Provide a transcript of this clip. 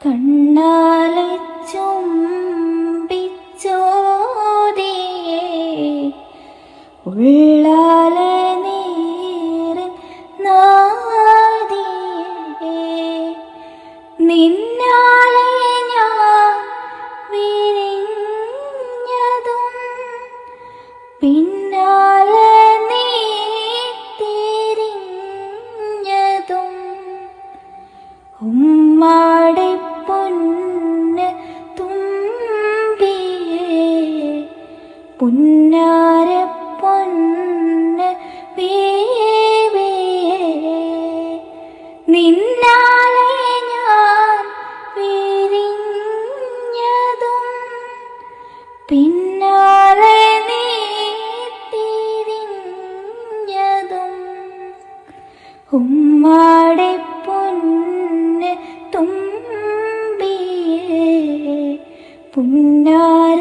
കണ്ണാലെ ചുംബിച്ചോതിയേ ഉള്ളാലെ നീരൻ നാദിയേ. നിന്നാലെ ഞാൻ വിരിഞ്ഞതും പിന്നാലെ നീ തിരിഞ്ഞതും. ഉമ്മാടെ പുന്നാര പൊന്ന് നിന്നാലെ ഞാൻ പിരിഞ്ഞതും പിന്നാലെ നീ തിരിഞ്ഞതും ഉമ്മാടെ പൊന്ന് തുമ്പിയെ. പുന്നാര